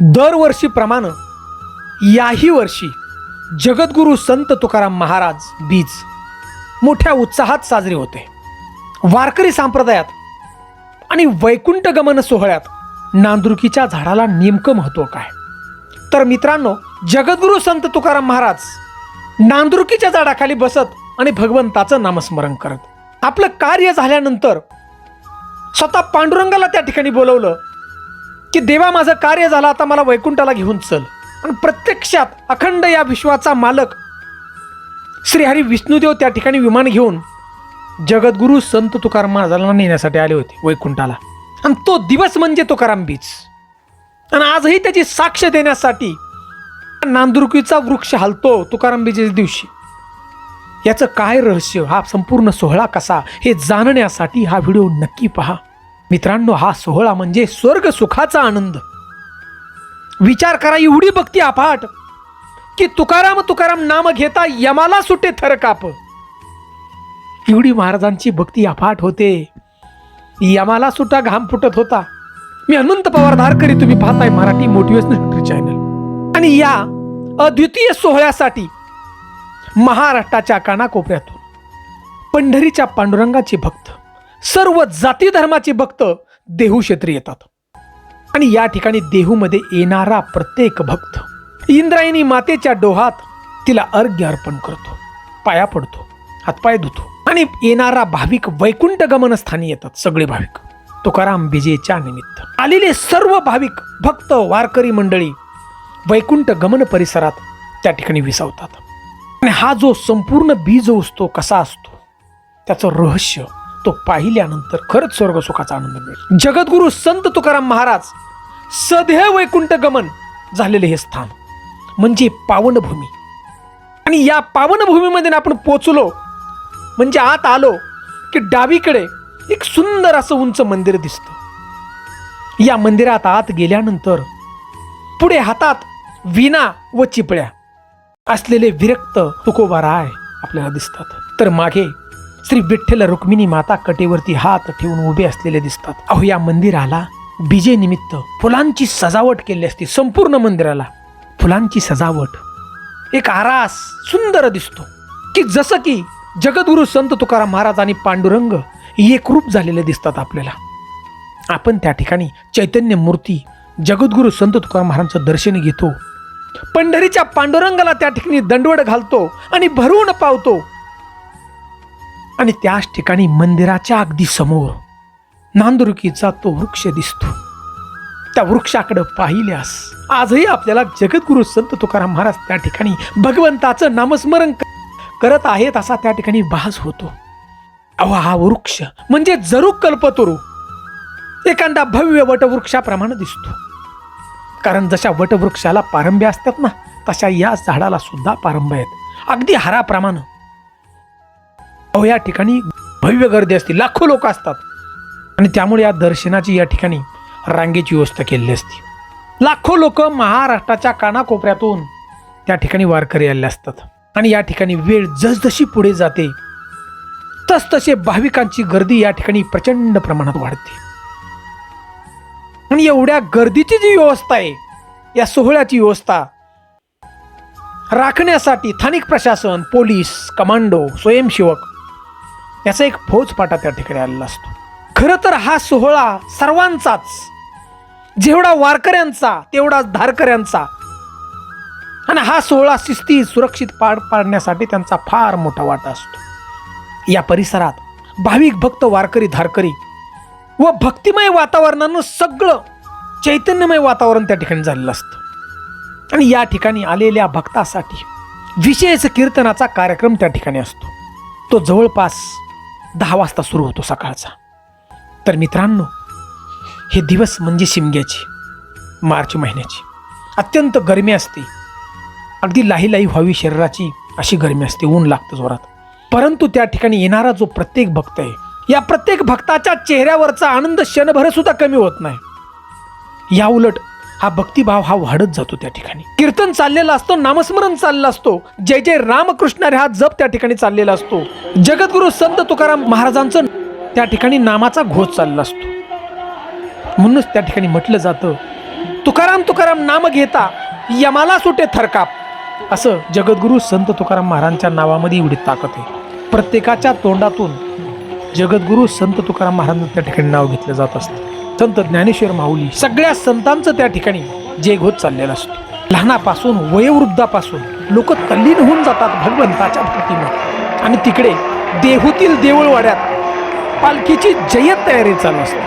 दरवर्षीप्रमाणे याही वर्षी जगद्गुरू संत तुकाराम महाराज बीज मोठ्या उत्साहात साजरे होते. वारकरी संप्रदायात आणि वैकुंठ गमन सोहळ्यात नांदुरकीच्या झाडाला नेमकं महत्त्व काय? तर मित्रांनो जगद्गुरू संत तुकाराम महाराज नांदुरकीच्या झाडाखाली बसत आणि भगवंताचं नामस्मरण करत. आपलं कार्य झाल्यानंतर स्वतः पांडुरंगाला त्या ठिकाणी बोलवलं की देवा माझं कार्य झालं आता मला वैकुंठाला घेऊन चल. आणि प्रत्यक्षात अखंड या विश्वाचा मालक श्रीहरी विष्णुदेव त्या ठिकाणी विमान घेऊन जगद्गुरू संत तुकाराम महाराजांना नेण्यासाठी आले होते वैकुंठाला. आणि तो दिवस म्हणजे तुकाराम बीच. आणि आजही त्याची साक्ष देण्यासाठी नांदुरकीचा वृक्ष हालतो तुकाराम बीजेच्या दिवशी. याचं काय रहस्य? हा संपूर्ण सोहळा कसा? हे जाणण्यासाठी हा व्हिडिओ नक्की पहा. मित्रांनो हा सोहळा म्हणजे स्वर्ग सुखाचा आनंद. विचार करा एवढी भक्ती अफाट की तुकाराम तुकाराम नाम घेता यमाला सुटे थर काप. एवढी महाराजांची भक्ती अफाट होते. यमाला सुटा घाम फुटत होता. मी अनंत पवार धारकरी तुम्ही पाहताय मराठी मोटिवेशनल चॅनल आणि या अद्वितीय सोहळ्यासाठी महाराष्ट्राच्या कानाकोपऱ्यातून पंढरीच्या पांडुरंगाचे भक्त सर्व जाती धर्माचे भक्त देहू क्षेत्री येतात. आणि या ठिकाणी देहूमध्ये येणारा प्रत्येक भक्त इंद्रायणी मातेच्या डोहात तिला अर्घ्य अर्पण करतो पाया पडतो हातपाय धुतो आणि येणारा भाविक वैकुंठ गमनस्थानी येतात सगळे भाविक. तुकाराम विजेच्या निमित्त. आलेले सर्व भाविक भक्त वारकरी मंडळी वैकुंठ गमन परिसरात त्या ठिकाणी विसावतात. आणि हा जो संपूर्ण बीज असतो कसा असतो त्याचं रहस्य तो पाहिल्यानंतर खरंच स्वर्ग सुखाचा आनंद मिळेल. जगद्गुरु संत तुकाराम महाराज सदैव वैकुंठ गमन झालेले हे स्थान म्हणजे पावनभूमी. आणि या पावनभूमीमध्ये आपण पोचलो म्हणजे आत आलो की डावीकडे एक सुंदर असं उंच मंदिर दिसतं. या मंदिरात आत गेल्यानंतर पुढे हातात विना व चिपळ्या असलेले विरक्त तुकोबाराय आपल्याला दिसतात. तर मागे श्री विठ्ठल रुक्मिणी माता कटेवरती हात ठेवून उभे असलेले दिसतात. अहो या मंदिराला बीजे निमित्त फुलांची सजावट केली असते संपूर्ण मंदिराला. फुलांची सजावट. एक आरास सुंदर दिसतो. की जसं की जगद्गुरु संत तुकाराम महाराज आणि पांडुरंग एकरूप झालेले दिसतात आपल्याला. आपण त्या ठिकाणी चैतन्य मूर्ती जगद्गुरु संत तुकाराम महाराजांचं दर्शन घेतो. पंढरीच्या पांडुरंगाला त्या ठिकाणी दंडवड घालतो आणि भरवून पावतो. आणि त्याच ठिकाणी मंदिराच्या अगदी समोर नांदुरुकीचा तो वृक्ष दिसतो. त्या वृक्षाकडे पाहिल्यास आजही आपल्याला जगद्गुरु संत तुकाराम महाराज त्या ठिकाणी भगवंताचं नामस्मरण करत आहेत असा त्या ठिकाणी भास होतो. अहो हा वृक्ष म्हणजे जरूक कल्पतरू. एखादा भव्य वटवृक्षाप्रमाणे दिसतो. कारण जशा वटवृक्षाला पारंब्या असतात ना तशा या झाडाला सुद्धा पारंब्या आहेत. अगदी हाराप्रमाणे. अहो या ठिकाणी भव्य गर्दी असते. लाखो लोक असतात. आणि त्यामुळे या दर्शनाची या ठिकाणी रांगेची व्यवस्था केलेली असते. लाखो लोक महाराष्ट्राच्या कानाकोपऱ्यातून त्या ठिकाणी वारकरी आलेले असतात. आणि या ठिकाणी वेळ जसजशी पुढे जाते तसतसे भाविकांची गर्दी या ठिकाणी प्रचंड प्रमाणात वाढते. आणि एवढ्या गर्दीची जी व्यवस्था आहे या सोहळ्याची व्यवस्था राखण्यासाठी स्थानिक प्रशासन पोलीस कमांडो स्वयंसेवक याचा एक फौजपाटा त्या ठिकाणी आलेला असतो. खरं तर हा सोहळा सर्वांचाच. जेवढा वारकऱ्यांचा तेवढाच धारकऱ्यांचा. आणि हा सोहळा शिस्ती सुरक्षित पार पाडण्यासाठी त्यांचा फार मोठा वाटा असतो. या परिसरात भाविक भक्त वारकरी धारकरी व भक्तिमय वातावरणानं सगळं चैतन्यमय वातावरण त्या ठिकाणी झालेलं असतं. आणि या ठिकाणी आलेल्या भक्तासाठी विशेष कीर्तनाचा कार्यक्रम त्या ठिकाणी असतो. तो जवळपास दहा वाजता सुरू होतो सकाळचा. तर मित्रांनो हे दिवस म्हणजे शिमग्याची मार्च महिन्याची. अत्यंत गरमी असते. अगदी लाही लाही व्हावी शरीराची अशी गरमी असते ऊन लागतं जोरात. परंतु त्या ठिकाणी येणारा जो प्रत्येक भक्त आहे या प्रत्येक भक्ताच्या चेहऱ्यावरचा आनंद क्षणभर सुद्धा कमी होत नाही. या उलट हा भक्तिभाव हा वाढत जातो त्या ठिकाणी. कीर्तन चाललेला असतो नामस्मरण चाललं असतो. जय जय रामकृष्ण हा जप त्या ठिकाणी चाललेला असतो. जगद्गुरु संत तुकाराम महाराजांचं त्या ठिकाणी नामाचा घोष चालला असतो. म्हणूनच त्या ठिकाणी म्हटलं जातं तुकाराम तुकाराम नाम घेता यमाला सुटे थरकाप. असं जगद्गुरु संत तुकाराम महाराजांच्या नावामध्ये एवढी ताकद आहे. प्रत्येकाच्या तोंडातून जगद्गुरु संत तुकाराम महाराजांचं त्या ठिकाणी नाव घेतलं जात असतं. संत ज्ञानेश्वर माऊली सगळ्या संतांचं त्या ठिकाणी जयघोष होत चाललेला असतो. लहानापासून वयोवृद्धापासून लोक तल्लीन होऊन जातात भगवंताच्या भक्तीमध्ये आणि तिकडे देहूतील देऊळवाड्यात पालखीची जय्यत तयारी चालू असते.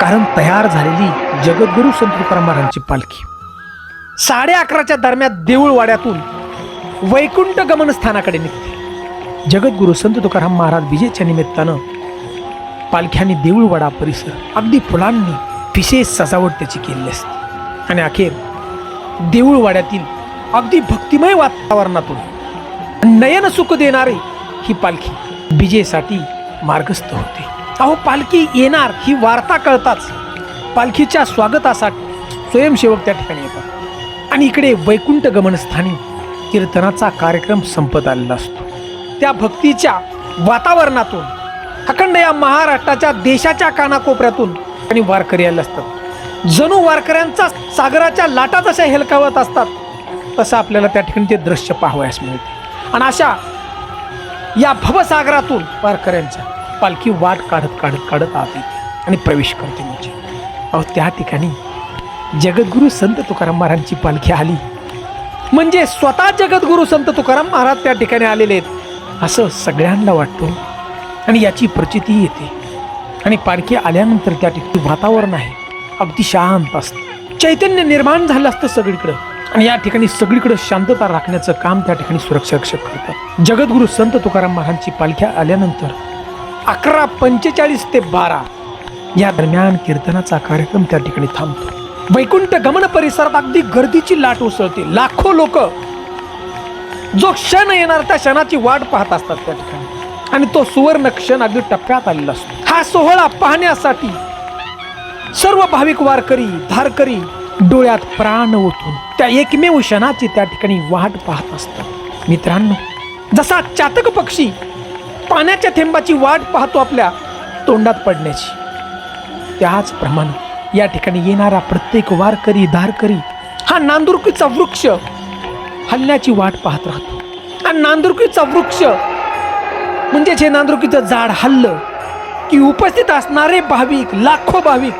कारण तयार झालेली जगद्गुरु संत तुकाराम महाराजांची पालखी साडे अकराच्या दरम्यान देऊळवाड्यातून वैकुंठ गमन स्थानाकडे निघते. जगद्गुरु संत तुकाराम महाराज विजेच्या निमित्तानं पालख्याने देऊळवाडा परिसर अगदी फुलांनी विशेष सजावट त्याची केलेली असते. आणि अखेर देऊळवाड्यातील अगदी भक्तिमय वातावरणातून नयन सुख देणारी ही पालखी विजेसाठी मार्गस्थ होते. अहो पालखी येणार ही वार्ता कळताच पालखीच्या स्वागतासाठी स्वयंसेवक त्या ठिकाणी येतात. आणि इकडे वैकुंठ गमनस्थानी कीर्तनाचा कार्यक्रम संपत आलेला असतो. त्या भक्तीच्या वातावरणातून अखंड या महाराष्ट्राच्या देशाच्या कानाकोपऱ्यातून आणि वारकरी आले असतात. जणू वारकऱ्यांचा सागराच्या लाटा जशा हेलकावत असतात तसं आपल्याला त्या ठिकाणी ते दृश्य पाहावयास मिळते. आणि अशा या भवसागरातून वारकऱ्यांच्या पालखी वाट काढत काढत काढत आत येते आणि प्रवेश करते म्हणजे. अहो त्या ठिकाणी जगद्गुरु संत तुकाराम महाराजांची पालखी आली. म्हणजे स्वतः जगद्गुरु संत तुकाराम महाराज त्या ठिकाणी आलेले आहेत असं सगळ्यांना वाटतो. आणि याची प्रचिती येते. आणि पालखी आल्यानंतर त्या ठिकाणी वातावरण आहे. अगदी शांत असतं. चैतन्य निर्माण झालं असतं सगळीकडं. आणि या ठिकाणी सगळीकडे शांतता राखण्याचं काम त्या ठिकाणी सुरक्षा रक्षक करतात. जगद्गुरु संत तुकाराम महाराजांची पालख्या आल्यानंतर अकरा पंचेचाळीस ते बारा या दरम्यान कीर्तनाचा कार्यक्रम त्या ठिकाणी थांबतो. वैकुंठ गमन परिसरात अगदी गर्दीची लाट उसळते. लाखो लोक जो क्षण येणार त्या क्षणाची वाट पाहत असतात त्या ठिकाणी. आणि तो सुवर्ण क्षण अगदी टप्प्यात आलेला असतो. हा सोहळा पाहण्यासाठी सर्व भाविक वारकरी धारकरी डोळ्यात प्राण ओतून त्या एकमेव क्षणाची त्या ठिकाणी वाट पाहत असतात. मित्रांनो जसा चातक पक्षी पाण्याच्या थेंबाची वाट पाहतो आपल्या तोंडात पडण्याची त्याचप्रमाणे या ठिकाणी येणारा प्रत्येक वारकरी धारकरी हा नांदुरकीचा वृक्ष हलण्याची वाट पाहत राहतो. आणि नांदुरकीचा वृक्ष म्हणजे जे नांदुरकीचं झाड हल्लं की उपस्थित असणारे भाविक लाखो भाविक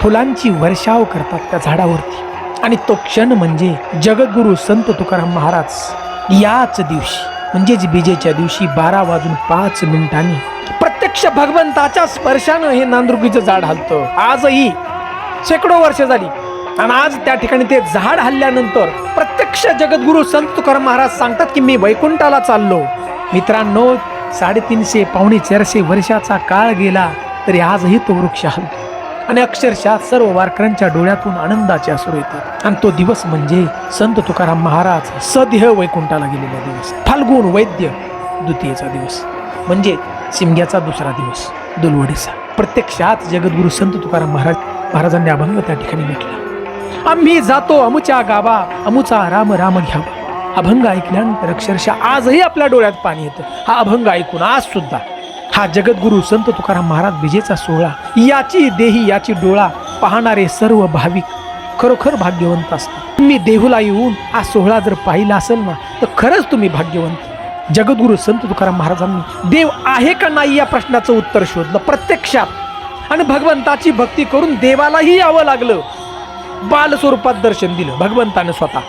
फुलांची वर्षाव करतात त्या झाडावरती. आणि तो क्षण म्हणजे जगद्गुरु संत तुकाराम महाराज याच दिवशी म्हणजेच बीजेच्या दिवशी बारा वाजून पाच मिनिटांनी प्रत्यक्ष भगवंताच्या स्पर्शानं हे नांदुरकीचं झाड हलतं. आजही शेकडो वर्ष झाली. आणि आज त्या ठिकाणी ते झाड हल्ल्यानंतर प्रत्यक्ष जगद्गुरु संत तुकाराम महाराज सांगतात की मी वैकुंठाला चाललो. मित्रांनो साडेतीनशे पावणे चारशे वर्षाचा काळ गेला तरी आजही तो वृक्ष हलतो. आणि अक्षरशः सर्व वारकऱ्यांच्या डोळ्यातून आनंदाचे असुर येतात. आणि तो दिवस म्हणजे संत तुकाराम महाराज सदेह वैकुंठाला गेलेला दिवस. फाल्गुन वैद्य द्वितीयेचा दिवस. म्हणजे शिमग्याचा दुसरा दिवस. दुलवडीचा. प्रत्यक्षात जगद्गुरु संत तुकाराम महाराज महाराजांनी अभंग त्या ठिकाणी म्हटला. आम्ही जातो अमुच्या गावा अमुचा राम राम घ्यावा. अभंग ऐकल्यानंतर अक्षरशः आजही आपल्या डोळ्यात पाणी येतं. हा अभंग ऐकून आज सुद्धा हा जगद्गुरु संत तुकाराम महाराज विजेचा सोहळा याची देही याची डोळा पाहणारे सर्व भाविक खरोखर भाग्यवंत असतात. तुम्ही देहूला येऊन हा सोहळा जर पाहिला असेल ना तर खरंच तुम्ही भाग्यवंत. जगद्गुरु संत तुकाराम महाराजांनी देव आहे का नाही या प्रश्नाचं उत्तर शोधलं प्रत्यक्षात. आणि भगवंताची भक्ती करून देवालाही यावं लागलं. बाल स्वरूपात दर्शन दिलं भगवंतानं स्वतः.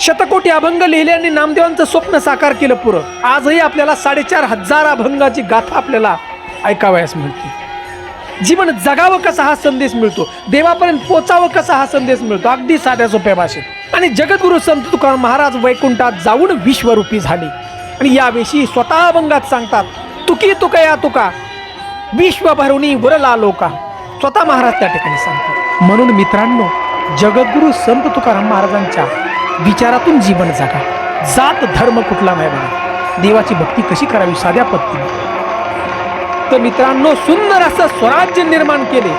शतकोटी अभंग लिहिले आणि नामदेवांचं स्वप्न साकार केलं पुरं. आजही आपल्याला साडेचार हजार अभंगाची गाथा आपल्याला ऐकावयास मिळते. जीवन जगावं कसा हा संदेश मिळतो? देवापर्यंत पोचावं कसा हा संदेश मिळतो? अगदी साध्या सोप्या भाषेत. आणि जगद्गुरु संत तुकाराम महाराज वैकुंठात जाऊन विश्वरूपी झाले. आणि याविषयी स्वतः अभंगात सांगतात तुकी तुका या तुका विश्व भरुणी वरला लोका. स्वतः महाराज त्या ठिकाणी सांगतात. म्हणून मित्रांनो जगद्गुरु संत तुकाराम महाराजांच्या विचारातून जीवन जगा. जात धर्म कुठला नाही बघा. देवाची भक्ती कशी करावी? साध्या पद्धतीने. तर मित्रांनो सुंदर असं स्वराज्य निर्माण केले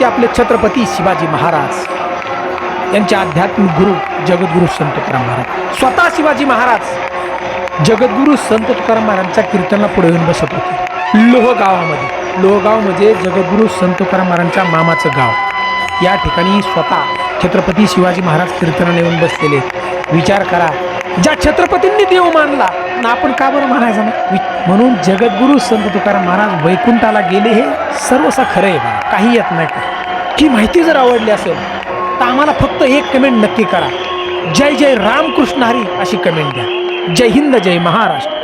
ते आपले छत्रपती शिवाजी महाराज. यांचे आध्यात्मिक गुरु जगद्गुरु संत तुकाराम महाराज. स्वतः शिवाजी महाराज. जगद्गुरु संत तुकाराम महाराजांच्या कीर्तनाला पुढे येऊन बसत होते. लोहगावामध्ये. लोहगाव म्हणजे जगद्गुरु संत तुकाराम महाराजांच्या मामाचं गाव. या ठिकाणी स्वतः छत्रपती शिवाजी महाराज कीर्तनाला येऊन बसलेले. विचार करा ज्या छत्रपतींनी देव मानला ना आपण का बरं मानायचं ना म्हणून जगद्गुरु संत तुकाराम महाराज वैकुंठाला गेले हे सर्वसा खरं आहे काही येत नाही. का ही माहिती जर आवडली असेल तर आम्हाला फक्त एक कमेंट नक्की करा. जय जय रामकृष्ण हरी अशी कमेंट द्या. जय हिंद जय महाराष्ट्र.